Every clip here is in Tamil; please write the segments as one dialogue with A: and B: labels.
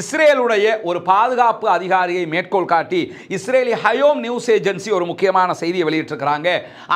A: இஸ்ரேலுடைய ஒரு பாதுகாப்பு அதிகாரியை மேற்கோள் காட்டி இஸ்ரேலி ஹயோம் நியூஸ் ஏஜென்சி ஒரு முக்கியமான செய்தியை வெளியிட்டிருக்கிறாங்க.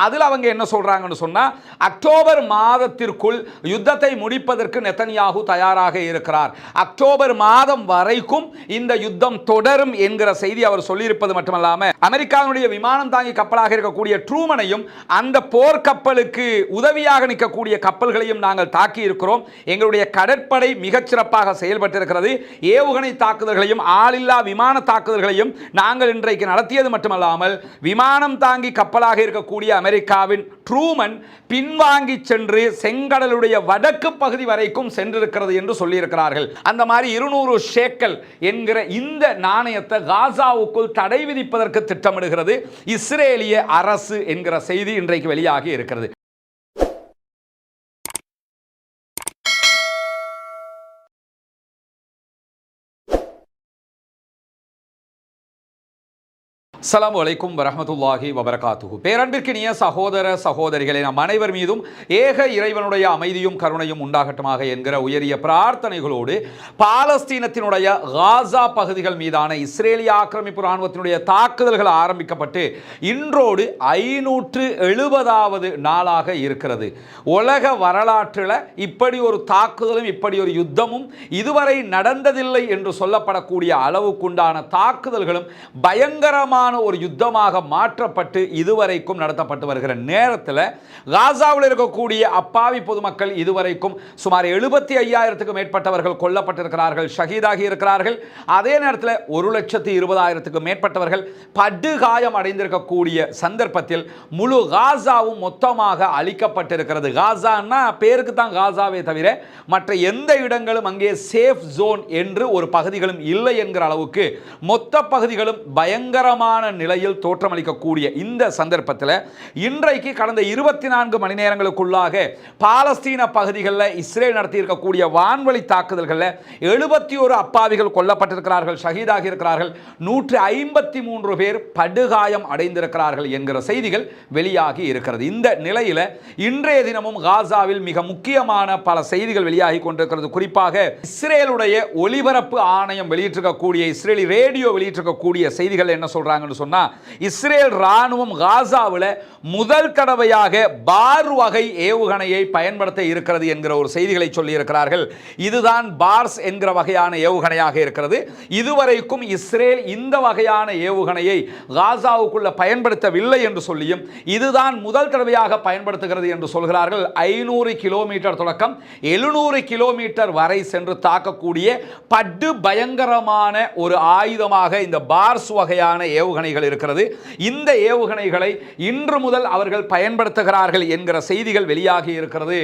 A: அதில் அவங்க என்ன சொல்கிறாங்கன்னு சொன்னால் அக்டோபர் மாதத்திற்குள் யுத்தத்தை முடிப்பதற்கு நெத்தனியாகு தயாராக இருக்கிறார். அக்டோபர் மாதம் வரைக்கும் இந்த யுத்தம் தொடரும் என்கிற செய்தி அவர் சொல்லியிருப்பது மட்டுமல்லாமல் அமெரிக்காவினுடைய விமானம் தாங்கி கப்பலாக இருக்கக்கூடிய ட்ரூமனையும் அந்த போர்க்கப்பலுக்கு உதவியாக நிற்கக்கூடிய கப்பல்களையும் நாங்கள் தாக்கி இருக்கிறோம் எங்களுடைய கடற்படை மிகச்சிறப்பாக செயல்பட்டிருக்கிறது. ஏ ஏவுகணை தாக்குதல்களையும் ஆளில்லா விமான தாக்குதல்களையும் நாங்கள் இன்றைக்கு நடத்தியது மட்டுமல்லாமல் விமானம் தாங்கி கப்பலாக இருக்கக்கூடிய அமெரிக்காவின் ட்ரூமன் பின்வாங்கி சென்று செங்கடலுடைய வடக்கு பகுதி வரைக்கும் சென்றிருக்கிறது என்று சொல்லியிருக்கிறார்கள். அந்த மாதிரி இருநூறு ஷேக்கல் என்கிற இந்த நாணயத்தை காசாவுக்குள் தடை விதிப்பதற்கு திட்டமிடுகிறது. இஸ்ரேலிய அரசு என்கிற செய்தி இன்றைக்கு வெளியாகி இருக்கிறது. அஸ்லாம் வலைக்கும் வரமத்துல்லாஹி வபரகாத்துகு பேரன்பிற்கினிய சகோதர சகோதரிகளை நம் அனைவர் மீதும் ஏக இறைவனுடைய அமைதியும் கருணையும் உண்டாகட்டுமாக என்கிற உயரிய பிரார்த்தனைகளோடு பாலஸ்தீனத்தினுடைய காசா பகுதிகள் மீதான இஸ்ரேலிய ஆக்கிரமிப்பு இராணுவத்தினுடைய தாக்குதல்கள் ஆரம்பிக்கப்பட்டு இன்றோடு ஐநூற்று எழுபதாவது நாளாக இருக்கிறது. உலக வரலாற்றில் இப்படி ஒரு தாக்குதலும் இப்படி ஒரு யுத்தமும் இதுவரை நடந்ததில்லை என்று சொல்லப்படக்கூடிய அளவுக்குண்டான தாக்குதல்களும் பயங்கரமான ஒரு யுத்தமாக மாற்றப்பட்டு இதுவரைக்கும் நடத்தப்பட்டு வருகிற நேரத்தில் காசாவில் இருக்கக்கூடிய அப்பாவி பொதுமக்கள் இதுவரைக்கும் சுமார் எழுபத்தி ஐயாயிரத்துக்கும் மேற்பட்டவர்கள் கொல்லப்பட்டிருக்கிறார்கள் ஷஹீதாகி இருக்கிறார்கள். அதே நேரத்தில் ஒரு லட்சத்தி இருபதாயிரத்துக்கும் மேற்பட்டவர்கள் படுகாயம் அடைந்திருக்கக்கூடிய சந்தர்ப்பத்தில் முழு காசாவும் மொத்தமாக அழிக்கப்பட்டிருக்கிறது. காசான்னா பேருக்கு தான் காசாவே தவிர மற்ற எந்த இடங்களும் அங்கே சேஃப் ஜோன் என்று ஒரு பகுதிகளும் இல்லை என்கிற அளவுக்கு மொத்த பகுதிகளும் பயங்கரமான நிலையில் தோற்றமளிக்கக்கூடிய இந்த சந்தர்ப்பத்தில் இன்றைக்கு கடந்த இருபத்தி நான்கு மணி நேரங்களுக்குள்ளாக பாலஸ்தீன பகுதிகளில் இஸ்ரேல் நடத்தியிருக்கக்கூடிய வான்வழி தாக்குதல்களில் எழுபத்தி ஒரு அப்பாவிகள் கொல்லப்பட்டிருக்கிறார்கள் ஷஹீதாகி இருக்கிறார்கள் நூற்று ஐம்பத்தி மூன்று பேர் படுகாயம் அடைந்திருக்கிறார்கள் என்கிற செய்திகள் வெளியாகி இருக்கிறது. இந்த நிலையில் இன்றைய தினமும் காசாவில் மிக முக்கியமான பல செய்திகள் வெளியாகி கொண்டிருக்கிறது. குறிப்பாக இஸ்ரேலுடைய ஒலிபரப்பு ஆணையம் வெளியிட்டிருக்கக்கூடிய இஸ்ரேலி ரேடியோ வெளியிட்டிருக்கக்கூடிய செய்திகள் என்ன சொல்றாங்க சொல்றாங்கன்னு சொன்னா இஸ்ரேல் ராணுவம் காசாவில் முதல் தடவையாக பார் வகை ஏவுகணையை பயன்படுத்த இருக்கிறது என்கிற ஒரு செய்திகளை சொல்லி இருக்கிறார்கள் இதுதான் பார்ஸ் என்கிற வகையான ஏவுகணையாக இருக்கிறது. இதுவரைக்கும் இஸ்ரேல் இந்த வகையான ஏவுகணையை காசாவுக்குள்ள பயன்படுத்தவில்லை என்று சொல்லியும் இதுதான் முதல் தடவையாக பயன்படுத்துகிறது என்று சொல்கிறார்கள். ஐநூறு கிலோமீட்டர் தொடக்கம் எழுநூறு கிலோமீட்டர் வரை சென்று தாக்கக்கூடிய படு பயங்கரமான ஒரு ஆயுதமாக இந்த பார்ஸ் வகையான ஏவுகணை ஏவுகணைகள் இருக்கிறது. இந்த ஏவுகணைகளை இன்று முதல் அவர்கள் பயன்படுத்துகிறார்கள் என்கிற செய்திகள் வெளியாகி இருக்கிறது.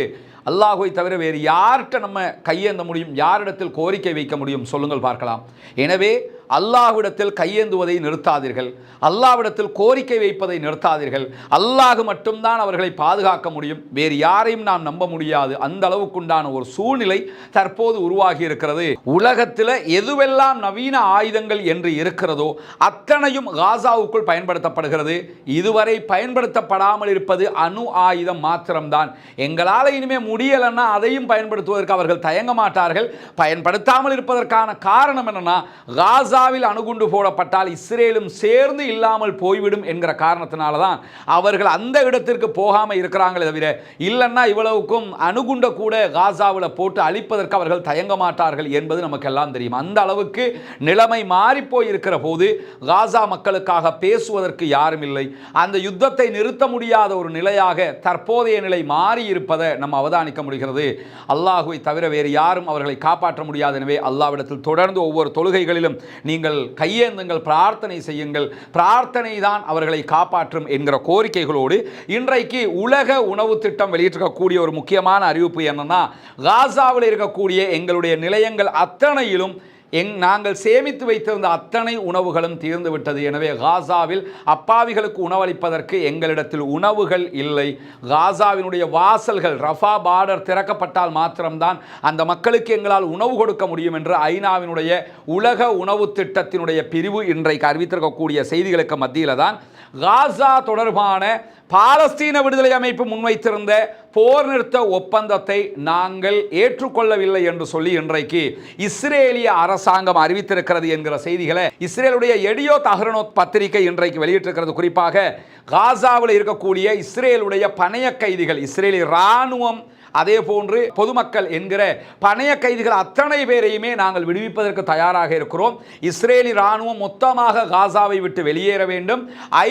A: அல்லாஹுவை தவிர வேறு யார்கிட்ட நம்ம கையேந்த முடியும்? யாரிடத்தில் கோரிக்கை வைக்க முடியும்? சொல்லுங்கள் பார்க்கலாம். எனவே அல்லாஹ்விடத்தில் கையேந்துவதை நிறுத்தாதீர்கள். அல்லாஹ்விடத்தில் கோரிக்கை வைப்பதை நிறுத்தாதீர்கள். அல்லாஹ் மட்டும்தான் அவர்களை பாதுகாக்க முடியும். வேறு யாரையும் நாம் நம்ப முடியாது. அந்த அளவுக்குண்டான ஒரு சூழ்நிலை தற்போது உருவாகி இருக்கிறது. உலகத்தில் எதுவெல்லாம் நவீன ஆயுதங்கள் என்று இருக்கிறதோ அத்தனையும் காசாவுக்குள் பயன்படுத்தப்படுகிறது. இதுவரை பயன்படுத்தப்படாமல் இருப்பது அணு ஆயுதம் மாத்திரம்தான். எங்களால் இனிமே முடியலைன்னா அதையும் பயன்படுத்துவதற்கு அவர்கள் தயங்க மாட்டார்கள். பயன்படுத்தாமல் இருப்பதற்கான காரணம் என்னன்னா காசா காசாவில் அணுகுண்டு போடப்பட்டால் இஸ்ரேலும் சேர்ந்து இல்லாமல் போய்விடும் என்கிற காரணத்தினால தான் அவர்கள் அந்த இடத்திற்கு போகாமல் இருக்கிறாங்களே தவிர இல்லைன்னா இவ்வளவுக்கும் அணுகுண்ட கூட காசாவில் போட்டு அழிப்பதற்கு அவர்கள் தயங்க மாட்டார்கள் என்பது நமக்கெல்லாம் தெரியும். அந்த அளவுக்கு நிலைமை மாறிப்போய் இருக்கிற போது காசா மக்களுக்காக பேசுவதற்கு யாரும் இல்லை. அந்த யுத்தத்தை நிறுத்த முடியாத ஒரு நிலையாக தற்போதைய நிலை மாறி இருப்பதை நம்ம அவதானிக்க முடிகிறது. அல்லாஹுவை தவிர வேறு யாரும் அவர்களை காப்பாற்ற முடியாது. எனவே அல்லாவிடத்தில் தொடர்ந்து ஒவ்வொரு தொழுகைகளிலும் நீங்கள் கையேந்துங்கள் பிரார்த்தனை செய்யுங்கள். பிரார்த்தனை தான் அவர்களை காப்பாற்றும் என்கிற கோரிக்கைகளோடு இன்றைக்கு உலக உணவு திட்டம் வெளியிட்டிருக்கக்கூடிய ஒரு முக்கியமான அறிவிப்பு என்னன்னா காசாவில் இருக்கக்கூடிய எங்களுடைய நிலையங்கள் அத்தனையிலும் எங் நாங்கள் சேமித்து வைத்திருந்த அத்தனை உணவுகளும் தீர்ந்துவிட்டது எனவே காசாவில் அப்பாவிகளுக்கு உணவளிப்பதற்கு எங்களிடத்தில் உணவுகள் இல்லை. காசாவினுடைய வாசல்கள் ரஃபா பார்டர் திறக்கப்பட்டால் மாத்திரம்தான் அந்த மக்களுக்கு எங்களால் உணவு கொடுக்க முடியும் என்று ஐநாவினுடைய உலக உணவு திட்டத்தினுடைய பிரிவு இன்றைக்கு அறிவித்திருக்கக்கூடிய செய்திகளுக்கு மத்தியில் தான் காசா தொடர்பான பாலஸ்தீன விடுதலை அமைப்பு முன்வைத்திருந்த போர் நிறுத்த ஒப்பந்தத்தை நாங்கள் ஏற்றுக்கொள்ளவில்லை என்று சொல்லி இன்றைக்கு இஸ்ரேலிய அரசாங்கம் அறிவித்திருக்கிறது என்கிற செய்திகளை இஸ்ரேலுடைய எடியோ தஹரனோ பத்திரிகை இன்றைக்கு வெளியிட்டிருக்கிறது. குறிப்பாக காசாவில் இருக்கக்கூடிய இஸ்ரேலுடைய பணைய கைதிகள் இஸ்ரேலிய இராணுவம் அதே போன்று பொதுமக்கள் என்கிற பணைய கைதிகள் அத்தனை பேரையுமே நாங்கள் விடுவிப்பதற்கு தயாராக இருக்கிறோம். இஸ்ரேலி ராணுவம் மொத்தமாக காசாவை விட்டு வெளியேற வேண்டும்.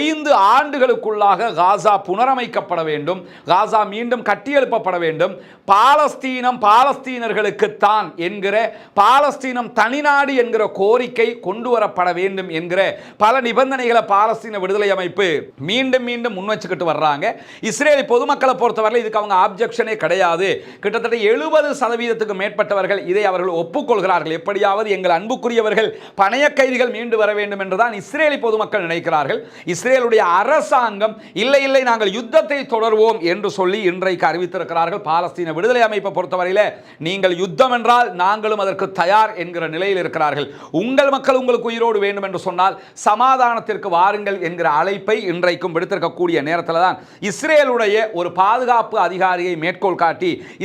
A: ஐந்து ஆண்டுகளுக்குள்ளாக காசா புனரமைக்கப்பட வேண்டும். காசா மீண்டும் கட்டியெழுப்பப்பட வேண்டும். பாலஸ்தீனம் பாலஸ்தீனர்களுக்குத்தான் என்கிற பாலஸ்தீனம் தனிநாடு என்கிற கோரிக்கை கொண்டு வரப்பட வேண்டும் என்கிற பல நிபந்தனைகளை பாலஸ்தீன விடுதலை அமைப்பு மீண்டும் மீண்டும் முன் வச்சுக்கிட்டு வர்றாங்க. இஸ்ரேலி பொதுமக்களை பொறுத்தவரை இதுக்கு அவங்க ஆப்ஜெக்ஷனே கிடையாது. கூடாது கிட்டத்தட்ட எழுபது சதவீதத்துக்கு மேற்பட்டவர்கள் இதை அவர்கள் ஒப்புக்கொள்கிறார்கள். எப்படியாவது எங்கள் அன்புக்குரியவர்கள் பணைய கைதிகள் மீண்டு வர வேண்டும் என்றுதான் இஸ்ரேலி பொதுமக்கள் நினைக்கிறார்கள். இஸ்ரேலுடைய அரசாங்கம் இல்லை இல்லை நாங்கள் யுத்தத்தை தொடர்வோம் என்று சொல்லி இன்றைக்கு அறிவித்திருக்கிறார்கள். பாலஸ்தீன விடுதலை அமைப்பை பொறுத்தவரையில் நீங்கள் யுத்தம் என்றால் நாங்களும் அதற்கு தயார் என்கிற நிலையில் இருக்கிறார்கள். உங்கள் மக்கள் உங்களுக்கு உயிரோடு வேண்டும் என்று சொன்னால் சமாதானத்திற்கு வாருங்கள் என்கிற அழைப்பை இன்றைக்கும் விடுத்திருக்கக்கூடிய நேரத்தில் தான் இஸ்ரேலுடைய ஒரு பாதுகாப்பு அதிகாரியை மேற்கோள் காட்டி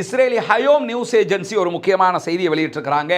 A: இஸ்ரேலி ஹயோம் நியூஸ் ஏஜென்சி ஒரு முக்கியமான செய்தியை வெளியிட்டிருக்கிறாங்க.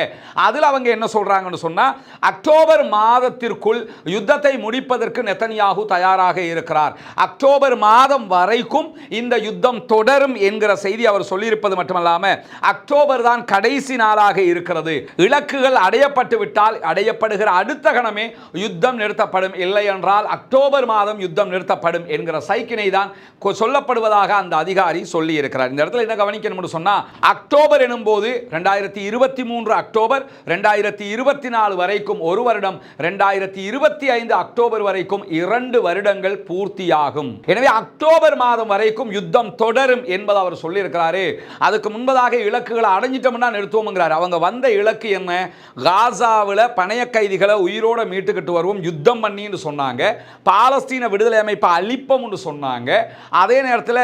A: அதில் அவங்க என்ன சொல்கிறாங்கன்னு சொன்னால் அக்டோபர் மாதத்திற்குள் யுத்தத்தை முடிப்பதற்கு நெத்தனியாகு தயாராக இருக்கிறார். அக்டோபர் மாதம் வரைக்கும் இந்த யுத்தம் தொடரும் என்கிற செய்தி அவர் சொல்லியிருப்பது மட்டுமல்லாமல் அக்டோபர் தான் கடைசி நாளாக இருக்கிறது. இலக்குகள் அடையப்பட்டு விட்டால் அடையப்படுகிற அடுத்த கணமே யுத்தம் நிறுத்தப்படும். இல்லை என்றால் அக்டோபர் மாதம் யுத்தம் நிறுத்தப்படும் என்கிற சைக்கினை தான் சொல்லப்படுவதாக அந்த அதிகாரி சொல்லி இருக்கிறார் இந்த இடத்துல என்ன கவனிக்கணும்னு சொன்னால் அக்டோபர் எனும்போது ரெண்டாயிரத்தி இருபத்தி மூன்று அக்டோபர் ரெண்டாயிரத்தி இருபத்தி நாலு வரைக்கும் ஒரு வருடம் ரெண்டாயிரத்தி இருபத்தி ஐந்து அக்டோபர் வரைக்கும் இரண்டு வருடங்கள் பூர்த்தியாகும். எனவே அக்டோபர் மாதம் வரைக்கும் யுத்தம் தொடரும் என்பது அவர் சொல்லியிருக்கிறாரு. அதுக்கு முன்பதாக இலக்குகளை அடைஞ்சிட்டோம்னா நிறுத்துவோம்ங்கிறார். அவங்க வந்த இலக்கு என்ன? காசாவில் பணைய கைதிகளை உயிரோட மீட்டுக்கிட்டு வருவோம் யுத்தம் பண்ணின்னு சொன்னாங்க. பாலஸ்தீன விடுதலை அமைப்பை அழிப்போம்னு சொன்னாங்க. அதே நேரத்தில்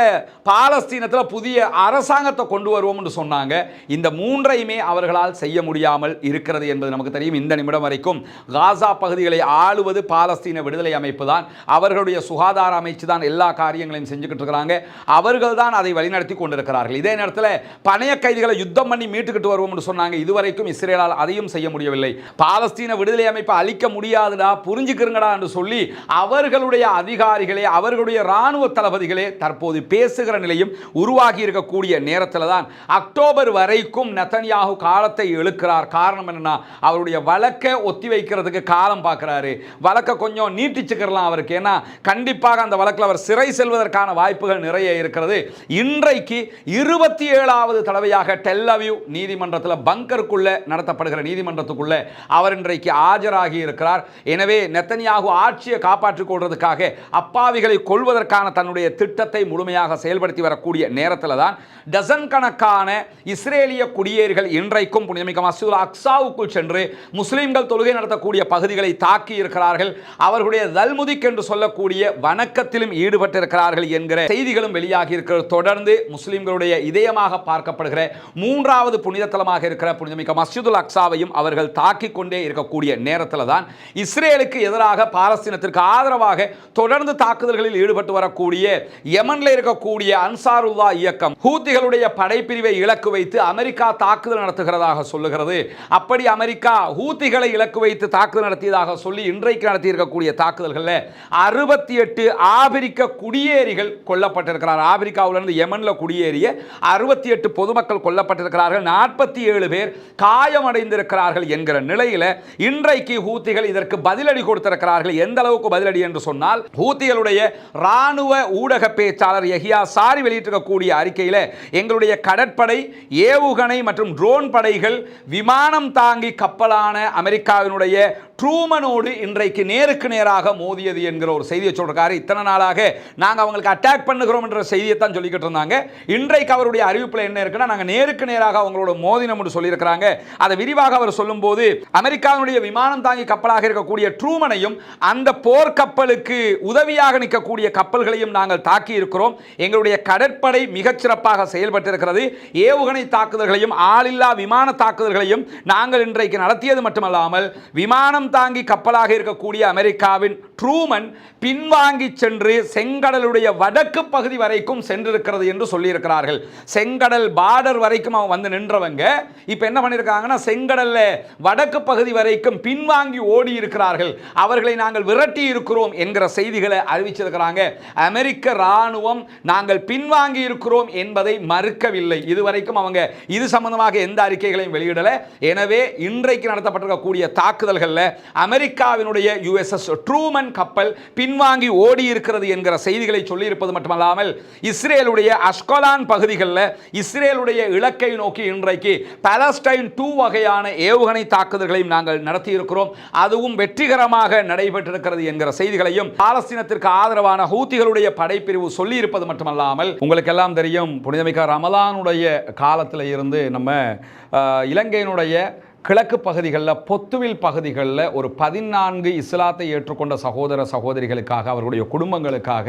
A: பாலஸ்தீனத்தில் புதிய அரசு அரசாங்கத்தை கொண்டு வருவோம்னு சொன்னாங்க. இந்த மூன்றையுமே அவர்களால் செய்ய முடியாமல் இருக்கிறது என்பது நமக்கு தெரியும். இந்த நிமிடம் வரைக்கும் காசா பகுதிகளை ஆளுவது பாலஸ்தீன விடுதலை அமைப்பு தான் அவர்களுடைய சுகாதார அமைச்சு தான் எல்லா காரியங்களையும் செஞ்சுக்கிட்டு இருக்கிறாங்க. அவர்கள் தான் அதை வழிநடத்தி கொண்டிருக்கிறார்கள். இதே நேரத்தில் பணைய கைதிகளை யுத்தம் பண்ணி மீட்டுக்கிட்டு வருவோம்னு சொன்னாங்க. இதுவரைக்கும் இஸ்ரேலால் அதையும் செய்ய முடியவில்லை. பாலஸ்தீன விடுதலை அமைப்பை அழிக்க முடியாதுடா புரிஞ்சுக்கிறங்கடா என்று சொல்லி அவர்களுடைய அதிகாரிகளே அவர்களுடைய இராணுவ தளபதிகளே தற்போது பேசுகிற நிலையும் உருவாகி இருக்கக்கூடிய நேரத்தில் தான் அக்டோபர் வரைக்கும் நெத்தன்யாகு காலத்தை இழுக்கிறார். காரணம் என்னன்னா அவருடைய வழக்கை ஒத்தி வைக்கிறதுக்கு காலம் பார்க்குறாரு. வழக்கை கொஞ்சம் நீட்டிச்சுக்கிறலாம் அவருக்கு. ஏன்னா கண்டிப்பாக அந்த வழக்கில் அவர் சிறை செல்வதற்கான வாய்ப்புகள் நிறைய இருக்கிறது. இன்றைக்கு இருபத்தி ஏழாவது தடவையாக டெல்லவியூ நீதிமன்றத்தில் பங்கருக்குள்ள நடத்தப்படுகிற நீதிமன்றத்துக்குள்ள அவர் இன்றைக்கு ஆஜராகி இருக்கிறார். எனவே நெத்தனியாகு ஆட்சியை காப்பாற்றிக் கொள்வதற்காக அப்பாவிகளை கொள்வதற்கான தன்னுடைய திட்டத்தை முழுமையாக செயல்படுத்தி வரக்கூடிய நேரத்தில் தான் டசன் கணக்கான இஸ்ரேலிய குடியேறிகள் இன்றைக்கும் புனிதமிக்க மசூல் அக்ஸாவுக்குள் சென்று முஸ்லீம்கள் தொழுகை நடத்தக்கூடிய பகுதிகளை தாக்கி இருக்கிறார்கள். அவர்களுடைய தல்முதிக் என்று சொல்லக்கூடிய வணக்கத்திலும் ஈடுபட்டிருக்கிறார்கள் என்கிற செய்திகளும் வெளியாகி இருக்கிறது. தொடர்ந்து முஸ்லீம்களுடைய இதயமாக பார்க்கப்படுகிற மூன்றாவது புனித தலமாக இருக்கிற புனிதமிக்க மசூதுல் அக்ஸாவையும் அவர்கள் தாக்கிக் கொண்டே இருக்கக்கூடிய நேரத்தில் தான் இஸ்ரேலுக்கு எதிராக பாலஸ்தீனத்திற்கு ஆதரவாக தொடர்ந்து தாக்குதல்களில் ஈடுபட்டு வரக்கூடிய யமன்ல இருக்கக்கூடிய அன்சாருல்லா இயக்கம் ஹூத்திகளுடைய படைப்பிரிவை இலக்கு வைத்து அமெரிக்கா தாக்குதல் நடத்துகிறதாக சொல்லுகிறது. அப்படி அமெரிக்கா ஹூத்திகளை இலக்கு வைத்து தாக்குதல் நடத்தியதாக சொல்லி இன்றைக்கு நடத்தியிருக்கக்கூடிய தாக்குதல்களில் அறுபத்தி எட்டு ஆபிரிக்க குடியேறிகள் கொல்லப்பட்டிருக்கிறார். ஆப்பிரிக்காவிலிருந்து யமனில் குடியேறிய அறுபத்தி எட்டு பொதுமக்கள் கொல்லப்பட்டிருக்கிறார்கள். நாற்பத்தி ஏழு பேர் காயமடைந்திருக்கிறார்கள் என்கிற நிலையில் இன்றைக்கு ஹூத்திகள் இதற்கு பதிலடி கொடுத்திருக்கிறார்கள். எந்த அளவுக்கு பதிலடி என்று சொன்னால் ஹூத்திகளுடைய ராணுவ ஊடக பேச்சாளர் எஹியா சாரி வெளியிட்டிருக்கக்கூடிய அறிக்கையில் எங்களுடைய கடற்படை ஏவுகணை மற்றும் ட்ரோன் படைகள் விமானம் தாங்கி கப்பலான அமெரிக்காவினுடைய ட்ரூமனோடு இன்றைக்கு நேருக்கு நேராக மோதியது என்கிற ஒரு செய்தியை சொல்கிறாரு இத்தனை நாளாக நாங்கள் அவங்களுக்கு அட்டாக் பண்ணுகிறோம் என்ற செய்தியை தான் சொல்லிக்கிட்டு இருந்தாங்க. இன்றைக்கு அவருடைய அறிவிப்பில் என்ன இருக்குன்னா நாங்கள் நேருக்கு நேராக அவங்களோட மோதினம் என்று சொல்லியிருக்கிறாங்க. அதை விரிவாக அவர் சொல்லும்போது அமெரிக்காவினுடைய விமானம் தாங்கி கப்பலாக இருக்கக்கூடிய ட்ரூமனையும் அந்த போர்க்கப்பலுக்கு உதவியாக நிற்கக்கூடிய கப்பல்களையும் நாங்கள் தாக்கி இருக்கிறோம். எங்களுடைய கடற்படை மிகச்சிறப்பாக செயல்பட்டிருக்கிறது. ஏவுகணை தாக்குதல்களையும் ஆளில்லா விமான தாக்குதல்களையும் நாங்கள் இன்றைக்கு நடத்தியது மட்டுமல்லாமல் விமானம் தாங்கி கப்பலாக இருக்கக்கூடிய அமெரிக்காவின் ட்ரூமன் பின்வாங்கி சென்று செங்கடலுடைய வடக்கு பகுதி வரைக்கும் சென்றிருக்கிறது என்று சொல்லியிருக்கிறார்கள். செங்கடல் பார்டர் வரைக்கும் அவன் வந்து நின்றவங்க இப்போ என்ன பண்ணியிருக்காங்கன்னா செங்கடலில் வடக்கு பகுதி வரைக்கும் பின்வாங்கி ஓடி இருக்கிறார்கள். அவர்களை நாங்கள் விரட்டி இருக்கிறோம் என்கிற செய்திகளை அறிவிச்சிருக்கிறாங்க. அமெரிக்க ராணுவம் நாங்கள் பின்வாங்கி இருக்கிறோம் என்பதை மறுக்கவில்லை. இதுவரைக்கும் அவங்க இது சம்பந்தமாக எந்த அறிக்கைகளையும் வெளியிடலை. எனவே இன்றைக்கு நடத்தப்பட்டிருக்கக்கூடிய தாக்குதல்களில் அமெரிக்காவினுடைய யுஎஸ்எஸ் ட்ரூமன் கப்பல் பின்வாங்கி ஓடி இருக்கிறது என்கிற செய்திகளை சொல்லியிருப்பது மட்டுமல்லாமல் இஸ்ரேலுடைய அஸ்கோலான் பகுதிகளில் இஸ்ரேலுடைய இலக்கை நோக்கி இன்றைக்கு பாலஸ்டைன் டூ வகையான ஏவுகணை தாக்குதல்களையும் நாங்கள் நடத்தியிருக்கிறோம். அதுவும் வெற்றிகரமாக நடைபெற்றிருக்கிறது என்கிற செய்திகளையும் பாலஸ்தீனத்திற்கு ஆதரவான ஹூத்திகளுடைய படைப்பிரிவு சொல்லியிருப்பது மட்டுமல்லாமல் உங்களுக்கு எல்லாம் தெரியும் புனிதமிக்க ரமலானுடைய காலத்தில் இருந்து நம்ம இலங்கையினுடைய கிழக்கு பகுதிகளில் பொத்துவில் பகுதிகளில் ஒரு பதினான்கு இஸ்லாத்தை ஏற்றுக்கொண்ட சகோதர சகோதரிகளுக்காக அவர்களுடைய குடும்பங்களுக்காக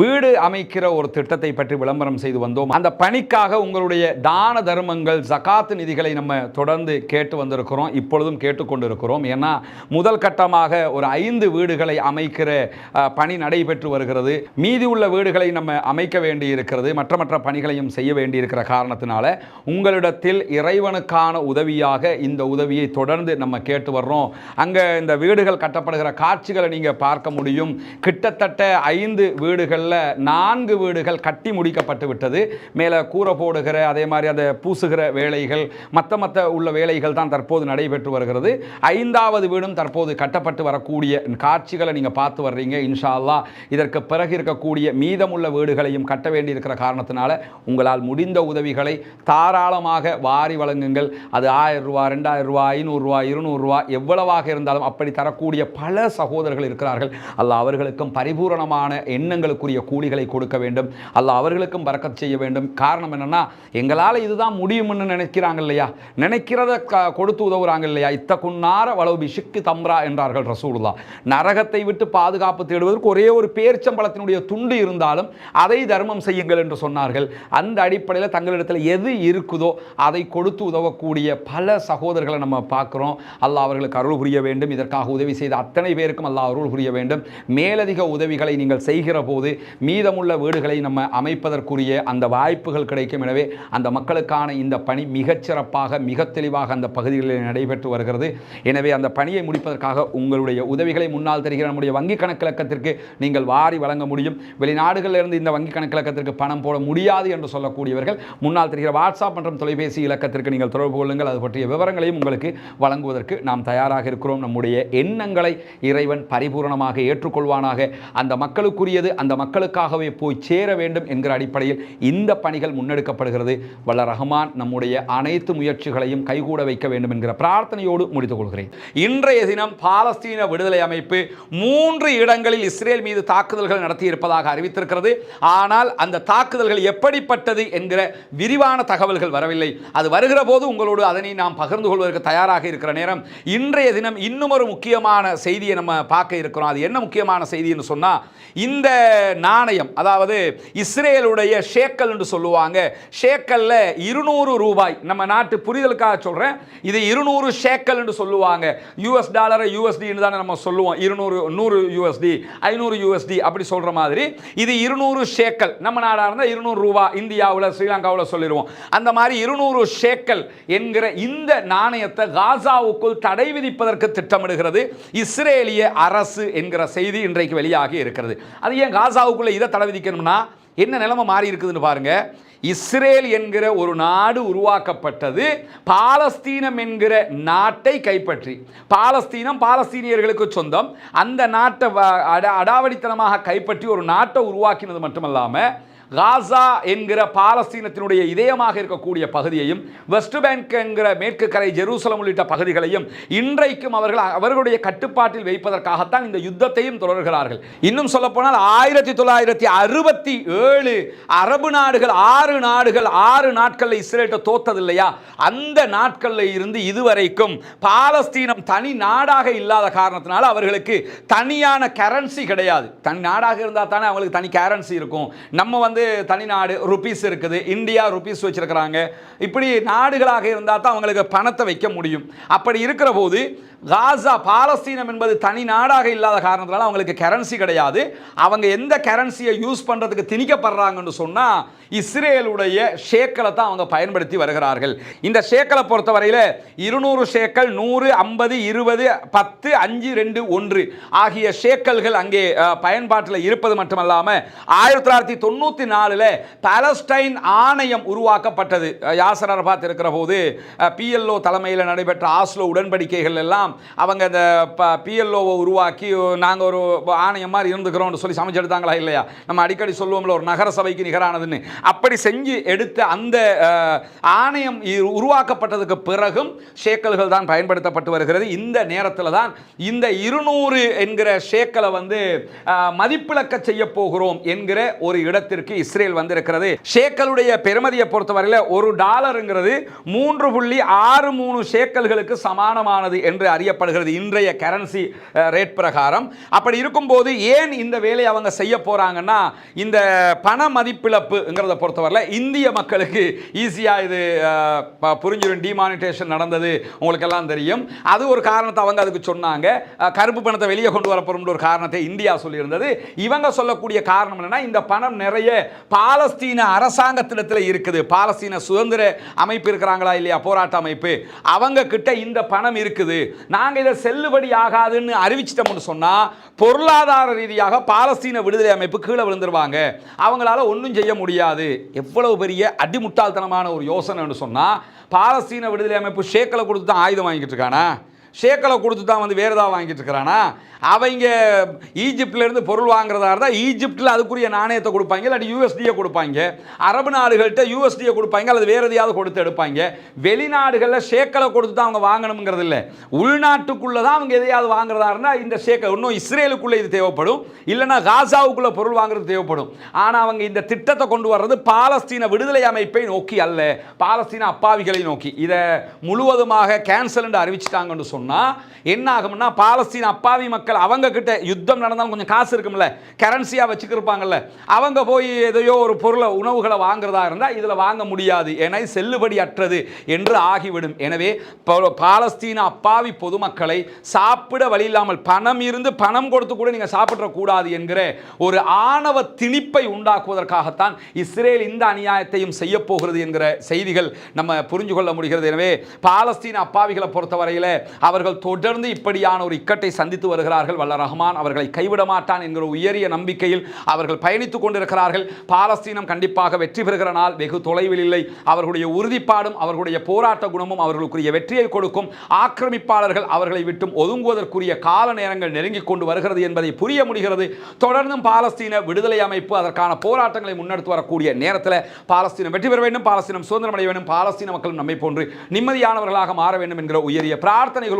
A: வீடு அமைக்கிற ஒரு திட்டத்தை பற்றி விளம்பரம் செய்து வந்தோம். அந்த பணிக்காக உங்களுடைய தான தர்மங்கள் ஜகாத்து நிதிகளை நம்ம தொடர்ந்து கேட்டு வந்திருக்கிறோம். இப்பொழுதும் கேட்டுக்கொண்டிருக்கிறோம் ஏன்னா முதல் கட்டமாக ஒரு ஐந்து வீடுகளை அமைக்கிற பணி நடைபெற்று வருகிறது. மீதி உள்ள வீடுகளை நம்ம அமைக்க வேண்டி இருக்கிறது மற்ற மற்ற பணிகளையும் செய்ய வேண்டியிருக்கிற காரணத்தினால உங்களிடத்தில் இறைவனுக்கான உதவியாக இந்த உதவியை தொடர்ந்து நம்ம கேட்டு வர்றோம். அங்கே இந்த வீடுகள் கட்டப்படுகிற காட்சிகளை நீங்கள் பார்க்க முடியும். கிட்டத்தட்ட ஐந்து வீடுகளில் நான்கு வீடுகள் கட்டி முடிக்கப்பட்டு விட்டது. மேலே கூரை போடுகிற அதே மாதிரி அந்த பூசுகிற வேலைகள் மற்ற மற்ற உள்ள வேலைகள் தான் தற்போது நடைபெற்று வருகிறது. ஐந்தாவது வீடும் தற்போது கட்டப்பட்டு வரக்கூடிய காட்சிகளை நீங்கள் பார்த்து வர்றீங்க. இன்ஷா இதற்கு பிறகு இருக்கக்கூடிய மீதமுள்ள வீடுகளையும் கட்ட வேண்டியிருக்கிற காரணத்தினால உங்களால் முடிந்த உதவிகளை தாராளமாக வாரி வழங்குங்கள். அது ஆயிரம் ரூபா ரெண்டாயிரம் ரூபா ஐநூறுரூவா இருநூறுவா எவ்வளவாக இருந்தாலும் அப்படி தரக்கூடிய பல சகோதரர்கள் இருக்கிறார்கள். அல்ல அவர்களுக்கும் பரிபூரணமான எண்ணங்களுக்குரிய கூலிகளை கொடுக்க வேண்டும். அல்ல அவர்களுக்கும் பறக்க செய்ய வேண்டும். காரணம் என்னென்னா எங்களால் இதுதான் முடியும்னு நினைக்கிறாங்க இல்லையா? நினைக்கிறத கொடுத்து உதவுறாங்க இல்லையா? இத்தகுன்னார வளவு பிஷுக்கு தம்ரா என்றார்கள் ரசூலுல்லா நரகத்தை விட்டு பாதுகாப்பு தேடுவதற்கு ஒரே ஒரு பேர்ச்சம்பளத்தினுடைய துண்டு இருந்தாலும் அதை தர்மம் செய்யுங்கள் என்று சொன்னார்கள். அந்த அடிப்படையில் தங்களிடத்தில் எது இருக்குதோ அதை கொடுத்து உதவக்கூடிய பல சகோதரர்கள் நம்ம பார்க்குறோம். அல்லாஹ் அவர்களுக்கு அருள் புரிய வேண்டும். இதற்காக உதவி செய்த அத்தனை பேருக்கும் அல்லாஹ் அருள் புரிய வேண்டும். மேலதிக உதவிகளை நீங்கள் செய்கிற போது மீதமுள்ள வீடுகளை நம்ம அமைப்பதற்குரிய அந்த வாய்ப்புகள் கிடைக்கும். எனவே அந்த மக்களுக்கான இந்த பணி மிகச்சிறப்பாக மிக தெளிவாக அந்த பகுதிகளில் நடைபெற்று வருகிறது. எனவே அந்த பணியை முடிப்பதற்காக உங்களுடைய உதவிகளை முன்னால் தெரிகிற நம்முடைய வங்கி கணக்கிலக்கத்திற்கு நீங்கள் வாரி வழங்க முடியும். வெளிநாடுகளில் இருந்து இந்த வங்கி கணக்கிலக்கத்திற்கு பணம் போட முடியாது என்று சொல்லக்கூடியவர்கள் முன்னால் தெரிகிற வாட்ஸ்அப் மற்றும் தொலைபேசி இலக்கத்திற்கு நீங்கள் தொடர்பு கொள்ளுங்கள். அது பற்றிய விவரங்களையும் உங்களுக்கு வழங்குவதற்கு நாம் தயாராக இருக்கிறோம். நம்முடைய எண்ணங்களை இறைவன் பரிபூரணமாக ஏற்றுக்கொள்வானாக. அந்த மக்களுக்குரியது அந்த மக்களுக்காகவே போய் சேர வேண்டும் என்கிற அடிப்படையில் இந்த பணிகள் முன்னெடுக்கப்படுகிறது. வல்ல ரஹ்மான் நம்முடைய அனைத்து முயற்சிகளையும் கைகூட வைக்க வேண்டும் என்கிற பிரார்த்தனையோடு முடித்துக் கொள்கிறேன். இன்றைய தினம் பாலஸ்தீன விடுதலை அமைப்பு மூன்று இடங்களில் இஸ்ரேல் மீது தாக்குதல்கள் நடத்தியிருப்பதாக அறிவித்திருக்கிறது. ஆனால் அந்த தாக்குதல்கள் எப்படிப்பட்டது என்கிற விரிவான தகவல்கள் வரவில்லை. அது வருகிற போது உங்களோடு அதனை நாம் பகிர்ந்து கொள்வதற்கு தயாராக இருக்கிற நேரம் இன்றைய தினம் இன்னும் ஒரு முக்கியமான செய்தியை நம்ம பார்க்க இருக்கிறோம். அது என்ன முக்கியமான செய்தின்னு சொன்னால் இந்த நாணயம் அதாவது இஸ்ரேலுடைய ஷேக்கல் என்று சொல்லுவாங்க ஷேக்கல்ல இருநூறு ரூபாய் நம்ம நாட்டு புரிதலுக்காக சொல்கிறேன் இது இருநூறு ஷேக்கல் என்று சொல்லுவாங்க. யூஎஸ் டாலரை யூஎஸ்டின்னு தானே நம்ம சொல்லுவோம். இருநூறு நூறு யூஎஸ்டி ஐநூறு யூஎஸ்டி அப்படி சொல்கிற மாதிரி இது இருநூறு ஷேக்கல். நம்ம நாடாக இருந்தால் இருநூறு ரூபா இந்தியாவில் ஸ்ரீலங்காவில் சொல்லிடுவோம் அந்த மாதிரி இருநூறு ஷேக்கல் என்கிற இந்த நாணயம் நாணயத்தை காசாவுக்குள் தடை விதிப்பதற்கு திட்டமிடுகிறது. இஸ்ரேலிய அரசு என்கிற செய்தி இன்றைக்கு வெளியாகி இருக்கிறது. அது ஏன் காசாவுக்குள்ளே இதை தடை விதிக்கணும்னா என்ன நிலைமை மாறி இருக்குதுன்னு பாருங்க. இஸ்ரேல் என்கிற ஒரு நாடு உருவாக்கப்பட்டது. பாலஸ்தீனம் என்கிற நாட்டை கைப்பற்றி. பாலஸ்தீனம் பாலஸ்தீனியர்களுக்கு சொந்தம். அந்த நாட்டை வ- அட- அடாவடித்தனமாக கைப்பற்றி ஒரு நாட்டை உருவாக்கினது மட்டுமல்லாமல் காசா என்கிற பாலஸ்தீனத்தினுடைய இதயமாக இருக்கக்கூடிய பகுதியையும் வெஸ்ட் பேங்க் என்கிற மேற்கு கரை ஜெருசலம் உள்ளிட்ட பகுதிகளையும் இன்றைக்கும் அவர்கள் அவர்களுடைய கட்டுப்பாட்டில் வைப்பதற்காகத்தான் இந்த யுத்தத்தையும் தொடர்கிறார்கள். இன்னும் சொல்லப்போனால் ஆயிரத்தி தொள்ளாயிரத்தி அறுபத்தி ஏழு அரபு நாடுகள் ஆறு நாடுகள் ஆறு நாட்களில் இஸ்ரேல்கிட்ட தோத்தது இல்லையா அந்த நாட்களில் இருந்து இதுவரைக்கும் பாலஸ்தீனம் தனி நாடாக இல்லாத காரணத்தினால அவர்களுக்கு தனியான கரன்சி கிடையாது. தனி நாடாக இருந்தால் தானே அவங்களுக்கு தனி கரன்சி இருக்கும். நம்ம வந்து தனி நாடு ருபீஸ் இருக்குது. இந்தியா ருபீஸ் வச்சிருக்கிறாங்க. இப்படி நாடுகளாக இருந்தால் தான் அவங்களுக்கு பணத்தை வைக்க முடியும். அப்படி இருக்கிற போது காசா பாலஸ்தீனம் என்பது தனி நாடாக இல்லாத காரணத்தினால அவங்களுக்கு கரன்சி கிடையாது. அவங்க எந்த கரன்சியை யூஸ் பண்ணுறதுக்கு திணிக்கப்படுறாங்கன்னு சொன்னால் இஸ்ரேலுடைய ஷேக்களை தான் அவங்க பயன்படுத்தி வருகிறார்கள். இந்த ஷேக்களை பொறுத்தவரையில் இருநூறு ஷேக்கள் நூறு ஐம்பது இருபது பத்து அஞ்சு ரெண்டு ஒன்று ஆகிய ஷேக்கல்கள் அங்கே பயன்பாட்டில் இருப்பது மட்டுமல்லாமல் ஆயிரத்தி தொள்ளாயிரத்தி தொண்ணூற்றி நாலில் பாலஸ்டைன் ஆணையம் உருவாக்கப்பட்டது. யாசர் அரபாத் இருக்கிற போது பிஎல்ஓ தலைமையில் நடைபெற்ற ஆஸ்லோ உடன்படிக்கைகள் எல்லாம் அவங்க இந்த பிஎல்ஓவை உருவாக்கி நாங்கள் ஒரு ஆணையம் மாதிரி இருந்துக்கிறோம்னு சொல்லி சமைச்செடுத்தாங்களா இல்லையா? நம்ம அடிக்கடி சொல்லுவோம்ல ஒரு நகர சபைக்கு நிகரானதுன்னு. அப்படி செஞ்சு எடுத்த அந்த ஆணையம் உருவாக்கப்பட்டதுக்கு பிறகும் ஷேக்கல்கள் தான் பயன்படுத்தப்பட்டு வருகிறது. இந்த நேரத்தில் தான் இந்த இருநூறு என்கிற ஷேக்கலை வந்து மதிப்பிழக்க செய்ய போகிறோம் என்கிற ஒரு இடத்திற்கு இஸ்ரேல் வந்திருக்கிறது. ஷேக்கலுடைய பெருமதியை பொறுத்தவரையில் ஒரு டாலருங்கிறது மூன்று புள்ளி ஆறு மூணு ஷேக்கல்களுக்கு சமானமானது என்று அறியப்படுகிறது இன்றைய கரன்சி ரேட் பிரகாரம். அப்படி இருக்கும்போது ஏன் இந்த வேலையை அவங்க செய்ய போறாங்கன்னா இந்த பண மதிப்பிழப்புங்கிறத பொறுத்தவரையில் இந்திய மக்களுக்கு ஈஸியாக இது புரிஞ்சிடும் டிமானிட்டேஷன் நடந்தது உங்களுக்கு எல்லாம் தெரியும். அது ஒரு காரணத்தை அவங்க அதுக்கு சொன்னாங்க. கருப்பு பணத்தை வெளியே கொண்டு வரப்போகிற ஒரு காரணத்தை இந்தியா சொல்லியிருந்தது. இவங்க சொல்லக்கூடிய காரணம் என்னன்னா இந்த பணம் நிறைய பாலஸ்தீன அரசாங்கத்திடத்தில் இருக்குது. பாலஸ்தீன சுதந்திர அமைப்பு இருக்கிறாங்களா இல்லையா? போராட்ட அமைப்பு. அவங்க கிட்ட இந்த பணம் இருக்குது. நாங்கள் இதை செல்லுபடி ஆகாதுன்னு அறிவிச்சிட்டோம்னு சொன்னால் பொருளாதார ரீதியாக பாலஸ்தீன விடுதலை அமைப்பு கீழே விழுந்துருவாங்க. அவங்களால ஒன்றும் செய்ய முடியாது. எவ்வளவு பெரிய அடிமுட்டாள்தனமான ஒரு யோசனைன்னு சொன்னால் பாலஸ்தீன விடுதலை அமைப்பு ஷேக்களை கொடுத்து தான் ஆயுதம் வாங்கிட்டு இருக்கானா? ஷேக்களை கொடுத்து தான் வந்து வேறு ஏதாவது வாங்கிட்டு இருக்கிறானா? அவங்க ஈஜிப்ட்லேருந்து பொருள் வாங்குறதா இருந்தால் ஈஜிப்டில் அதுக்குரிய நாணயத்தை கொடுப்பாங்க இல்லாட்டி யூஎஸ்டியை கொடுப்பாங்க. அரபு நாடுகள்கிட்ட யூஎஸ்டியை கொடுப்பாங்க அல்லது வேறு எதையாவது கொடுத்து எடுப்பாங்க. வெளிநாடுகளில் ஷேக்களை கொடுத்து தான் அவங்க வாங்கணுங்கிறது இல்லை. உள்நாட்டுக்குள்ளே தான் அவங்க எதையாவது வாங்குறதா இருந்தால் இந்த ஷேக்கல் இன்னும் இஸ்ரேலுக்குள்ளே இது தேவைப்படும். இல்லைன்னா காசாவுக்குள்ளே பொருள் வாங்குறது தேவைப்படும். ஆனால் அவங்க இந்த திட்டத்தை கொண்டு வர்றது பாலஸ்தீன விடுதலை அமைப்பை நோக்கி அல்ல. பாலஸ்தீன அப்பாவிகளை நோக்கி. இதை முழுவதுமாக கேன்சல் என்று அறிவிச்சிட்டாங்கன்னு சொன்னால் என்ன ஆகும்னா பாலஸ்தீன அப்பாவி மக்கள் அவங்க கிட்ட யுத்தம் நடந்தாலும் கொஞ்சம் காசு இருக்கும்ல கரன்சியாக வச்சுக்கிருப்பாங்கல்ல. அவங்க போய் எதையோ ஒரு பொருளை உணவுகளை வாங்குறதா இருந்தால் இதில் வாங்க முடியாது. ஏன்னா செல்லுபடி அற்றது என்று ஆகிவிடும். எனவே பாலஸ்தீன அப்பாவி பொதுமக்களை சாப்பிட வழி இல்லாமல் பணம் இருந்து பணம் கொடுத்து கூட நீங்கள் சாப்பிடக்கூடாது என்கிற ஒரு ஆணவ திணிப்பை உண்டாக்குவதற்காகத்தான் இஸ்ரேல் இந்த அநியாயத்தையும் செய்ய போகிறது என்கிற செய்திகள் நம்ம புரிஞ்சு கொள்ள முடிகிறது. எனவே பாலஸ்தீன அப்பாவிகளை பொறுத்தவரையில் அவர்கள் தொடர்ந்து இப்படியான ஒரு இக்கட்டை சந்தித்து வருகிறார்கள். வல்ல ரஹ்மான் அவர்களை கைவிட மாட்டான் என்கிற உயரிய நம்பிக்கையில் அவர்கள் பயணித்துக் கொண்டிருக்கிறார்கள். பாலஸ்தீனம் கண்டிப்பாக வெற்றி பெறுகிற நாள். வெகு தொலைவில் இல்லை. அவர்களுடைய உறுதிப்பாடும் அவர்களுடைய போராட்ட குணமும் அவர்களுக்குரிய வெற்றியை கொடுக்கும். ஆக்கிரமிப்பாளர்கள் அவர்களை விட்டும் ஒதுங்குவதற்குரிய கால நேரங்கள் நெருங்கிக் கொண்டு வருகிறது என்பதை புரிய முடிகிறது. தொடர்ந்தும் பாலஸ்தீன விடுதலை அமைப்பு அதற்கான போராட்டங்களை முன்னெடுத்து வரக்கூடிய நேரத்தில் பாலஸ்தீனம் வெற்றி பெற வேண்டும். பாலஸ்தீனம் சுதந்திரம் அடைய வேண்டும். பாலஸ்தீன மக்களும் நம்மை போன்று நிம்மதியானவர்களாக மாற வேண்டும் என்கிற உயரிய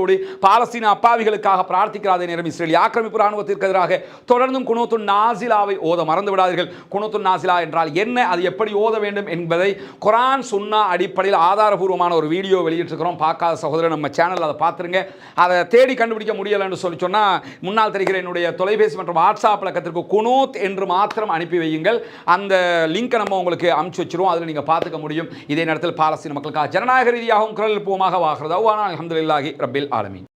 A: பிரார்த்தனைகளோடு பாலஸ்தீன அப்பாவிகளுக்காக பிரார்த்திக்கிற அதே நேரம் இஸ்ரேல் ஆக்கிரமிப்பு ராணுவத்திற்கு எதிராக தொடர்ந்தும் குனோத்து நாசிலாவை ஓத மறந்து விடாதீர்கள். குனோத்து நாசிலா என்றால் என்ன? அது எப்படி ஓத வேண்டும் என்பதை குரான் சுன்னா அடிப்படையில் ஆதாரபூர்வமான ஒரு வீடியோ வெளியிட்டிருக்கிறோம். பார்க்காத சகோதரர் நம்ம சேனல் அதை பார்த்துருங்க. அதை தேடி கண்டுபிடிக்க முடியலைன்னு சொல்லி சொன்னால் முன்னால் தெரிகிற என்னுடைய தொலைபேசி மற்றும் வாட்ஸ்அப் பழக்கத்திற்கு குனோத் என்று மாத்திரம் அனுப்பி வையுங்கள். அந்த லிங்கை நம்ம உங்களுக்கு அமுச்சு வச்சிருவோம். அதில் நீங்கள் பார்த்துக்க முடியும். இதே நேரத்தில் பாலஸ்தீன மக்களுக்காக ஜனநாயக ரீதியாகவும் குரல் பூமாக வாகிறது. அவ்வானா அலமதுல்லாஹி ரபில் alemin.